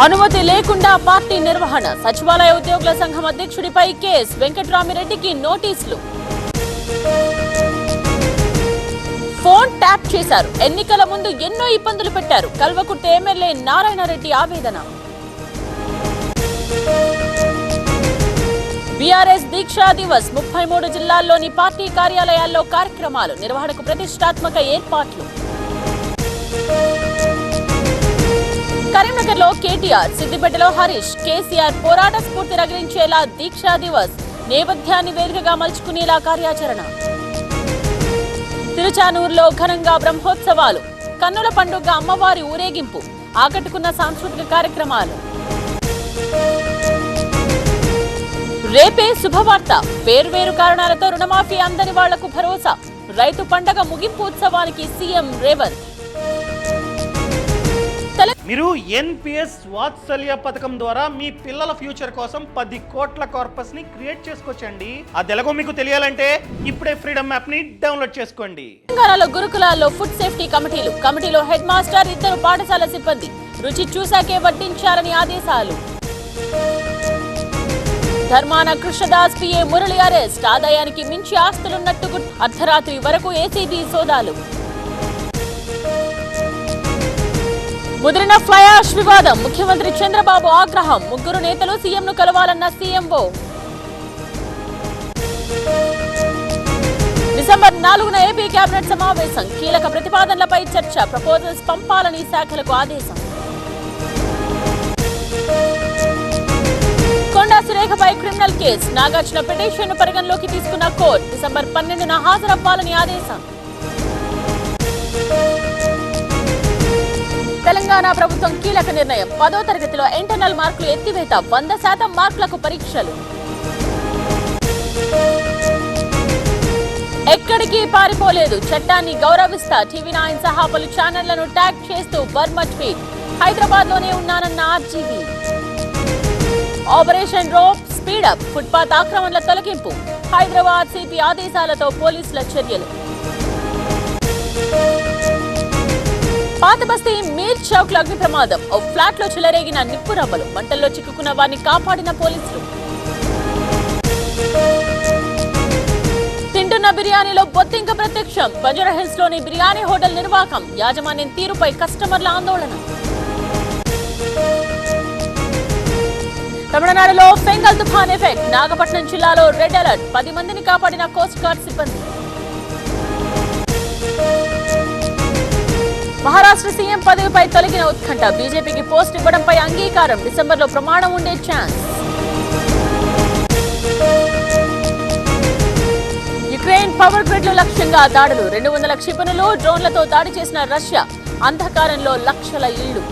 అనుమతి లేకుండా పార్టీ నిర్వహణ. సచివాలయ ఉద్యోగుల సంఘం అధ్యక్షుడిపై కేసు. వెంకట్రామిరెడ్డికి నోటీసులు. ఫోన్ ట్యాప్ చేశారు. ఎన్నికల ముందు ఎన్నో ఇబ్బందులు పెట్టారు. కల్వకుర్తి ఎమ్మెల్యే నారాయణరెడ్డి ఆవేదన. బీఆర్ఎస్ దీక్షా దివస్. ముప్పై మూడు జిల్లాల్లోని పార్టీ కార్యాలయాల్లో కార్యక్రమాలు. నిర్వహణకు ప్రతిష్టాత్మక ఏర్పాట్లు. లో కేటీఆర్ సిద్దిపేటలో హరీష్ కేసీఆర్ పోరాట స్ఫూర్తి రగిలించేలా దీక్షా దివస్ నేపథ్యాన్ని వేదికగా మలుచుకునేలా కార్యాచరణ. తిరుచానూరులో ఘనంగా బ్రహ్మోత్సవాలు కన్నుల పండుగ అమ్మవారి ఊరేగింపు ఆకట్టుకున్న సాంస్కృతిక కార్యక్రమాలు. రేపే శుభవార్త వేర్వేరు కారణాలతో రుణమాఫీ అందని వాళ్ళకు భరోసా రైతు పండగ ముగింపు ఉత్సవానికి సీఎం రేవంత్. మీరు ఎన్పిఎస్ వాత్సల్య పథకం ద్వారా మీ పిల్లల ఫ్యూచర్ కోసం పది కోట్ల కార్పస్ని క్రియేట్ చేసుకోవచ్చండి. అది ఎలాగో మీకు తెలియాలంటే ఇప్పుడే ఫ్రీడమ్ యాప్ని డౌన్లోడ్ చేసుకోండి. తెలంగాణలో గురుకులాల్లో ఫుడ్ సేఫ్టీ కమిటీలు కమిటీలో హెడ్ మాస్టర్ ఇద్దరు పాఠశాల సిబ్బంది. రుచి చూశాకే వడ్డించాలని ఆదేశాలు. Dharmana Krishnadas PA Murali arrest. ఆదాయానికి మించి ఆస్తులున్నట్టు. అర్ధరాత్రి వరకు ఏసీబీ సోదాలు. ముదిరిన ఫ్లయాష్ వివాదం. ముఖ్యమంత్రి చంద్రబాబు ఆగ్రహం. ముగ్గురు నేతలు సీఎంను కలవాలన్న సీఎంఓ. డిసెంబర్ నాలుగున ఏపీ కేబినెట్ సమావేశం. కీలక ప్రతిపాదనలపై చర్చ. ప్రపోజల్స్ పంపాలని శాఖలకు ఆదేశం. కొండా సురేఖపై క్రిమినల్ కేసు. నాగార్జున పిటిషన్ పరిగణలోకి తీసుకున్న కోర్టు. డిసెంబర్ పన్నెండున హాజరవ్వాలని ఆదేశం. తెలంగాణ ప్రభుత్వం కీలక నిర్ణయం. పదో తరగతిలో ఇంటర్నల్ మార్కులు ఎత్తివేత వంద శాతం మార్కులకు పరీక్షలు. ఎక్కడికి పారిపోలేదు. చట్టాన్ని గౌరవిస్తా టీవీ నైన్ సహా పలు ఛానళ్ళను ట్యాగ్ చేస్తూ వర్మ ట్వీట్. హైదరాబాద్లోనే ఉన్నానన్న RGV. Operation rope speed up footpath ఆక్రమణల తొలగింపు. హైదరాబాద్ సిపి ఆదేశాలతో పోలీసుల చర్యలు. పాత బస్తీ మీర్ చౌక్లో అగ్ని ప్రమాదం ఓ ఫ్లాట్లో చెలరేగిన నిప్పు రవ్వలు. మంటల్లో చిక్కుకున్న వారిని కాపాడిన పోలీసులు. తింటున్న బిర్యానీలో బొత్తింక ప్రత్యక్షం. బంజారాహిల్స్లోని బిర్యానీ హోటల్ నిర్వాహకం యాజమాన్యం తీరుపై కస్టమర్ల ఆందోళన. తమిళనాడులో ఫెంగల్ తుఫాన్ ఎఫెక్ట్. నాగపట్నం జిల్లాలో రెడ్ అలర్ట్. పది మందిని కాపాడిన కోస్ట్ గార్డ్ సిబ్బంది. మహారాష్ట్ర సీఎం పదవిపై తొలగిన ఉత్కంఠ. బీజేపీకి పోస్ట్ ఇవ్వడంపై అంగీకారం. డిసెంబర్లో ప్రమాణం ఉండే ఛాన్స్. యుక్రెయిన్ పవర్ గ్రిడ్లు లక్ష్యంగా దాడులు. రెండు వందల క్షిపణులు డ్రోన్లతో దాడి చేసిన రష్యా. అంధకారంలో లక్షల ఇళ్ళు